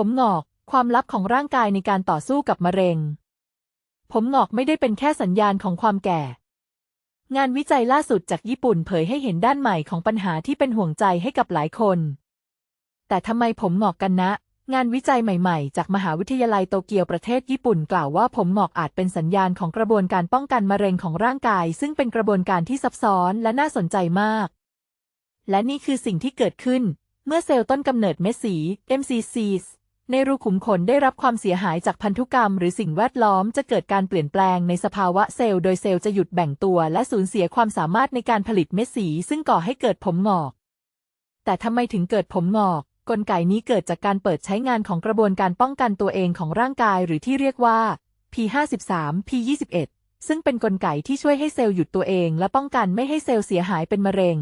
ผมหงอก ความลับของร่างกายในการต่อสู้กับมะเร็ง ผมหงอกไม่ได้เป็นแค่สัญญาณของความแก่ งานวิจัยล่าสุดจากญี่ปุ่นเผยให้เห็นด้านใหม่ของปัญหาที่เป็นห่วงใจให้กับหลายคน แต่ทำไมผมหงอกกันนะ งานวิจัยใหม่ ๆ จากมหาวิทยาลัยโตเกียวประเทศญี่ปุ่นกล่าวว่าผมหงอกอาจเป็นสัญญาณของกระบวนการป้องกันมะเร็งของร่างกาย ซึ่งเป็นกระบวนการที่ซับซ้อนและน่าสนใจมาก และนี่คือสิ่งที่เกิดขึ้นเมื่อเซลล์ต้นกำเนิดเม็ดสี MCCs ในรูขุมขนได้รับความเสียหายจากพันธุกรรมหรือสิ่งแวดล้อมจะเกิดการเปลี่ยนแปลงในสภาวะเซลล์โดยเซลล์จะหยุดแบ่งตัวและสูญเสียความสามารถในการผลิตเม็ดสีซึ่งก่อให้เกิดผมหงอก แต่ทำไมถึงเกิดผมหงอกกลไกนี้เกิดจากการเปิดใช้งานของกระบวนการป้องกันตัวเองของร่างกายหรือที่เรียกว่า P53 P21 ซึ่งเป็นกลไกที่ช่วยให้เซลล์หยุดตัวเองและป้องกันไม่ให้เซลล์เสียหายเป็นมะเร็ง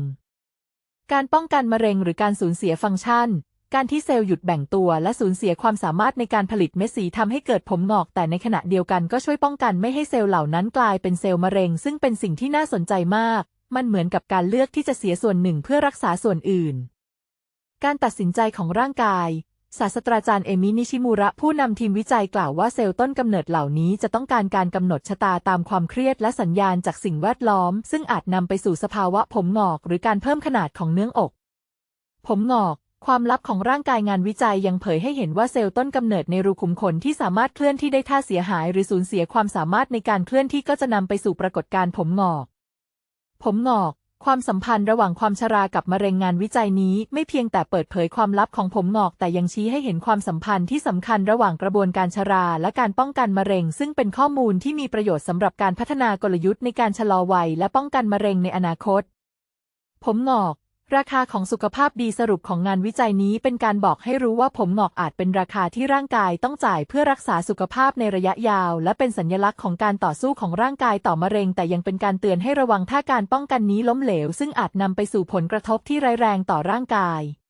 การป้องกันมะเร็งหรือการสูญเสียฟังก์ชัน การที่เซลล์หยุดแบ่งตัวและสูญเสียความสามารถในการผลิตเม็ดสีทำให้เกิดผมงอก แต่ในขณะเดียวกันก็ช่วยป้องกันไม่ให้เซลล์เหล่านั้นกลายเป็นเซลล์มะเร็ง ซึ่งเป็นสิ่งที่น่าสนใจมาก มันเหมือนกับการเลือกที่จะเสียส่วนหนึ่งเพื่อรักษาส่วนอื่น การตัดสินใจของร่างกาย ศาสตราจารย์เอมินิชิมูระผู้นำทีมวิจัยกล่าวว่าเซลล์ต้นกำเนิดเหล่านี้จะต้องการการกำหนดชะตาตามความเครียดและสัญญาณจากสิ่งแวดล้อม ซึ่งอาจนำไปสู่สภาวะผมงอก หรือการเพิ่มขนาดของเนื้ออก ผมงอก ความลับของร่างกายงานวิจัยยังเผยให้เห็นว่าเซลล์ต้นกำเนิดในรูขุมขนที่สามารถเคลื่อนที่ได้ถ้าเสียหายหรือสูญเสียความสามารถในการเคลื่อนที่ก็จะนำไปสู่ปรากฏการณ์ผมงอก ผมงอก ความสัมพันธ์ระหว่างความชรากับมะเร็งงานวิจัยนี้ไม่เพียงแต่เปิดเผยความลับของผมงอก แต่ยังชี้ให้เห็นความสัมพันธ์ที่สำคัญระหว่างกระบวนการชราและการป้องกันมะเร็ง ซึ่งเป็นข้อมูลที่มีประโยชน์สำหรับการพัฒนากลยุทธ์ในการชะลอวัยและป้องกันมะเร็งในอนาคต ผมงอก ราคาของสุขภาพดีสรุปของงานวิจัยนี้เป็นการบอกให้รู้ว่าผมงอกอาจเป็นราคาที่ร่างกายต้องจ่ายเพื่อรักษาสุขภาพในระยะยาว และเป็นสัญลักษณ์ของการต่อสู้ของร่างกายต่อมะเร็ง แต่ยังเป็นการเตือนให้ระวังถ้าการป้องกันนี้ล้มเหลว ซึ่งอาจนำไปสู่ผลกระทบที่ร้ายแรงต่อร่างกาย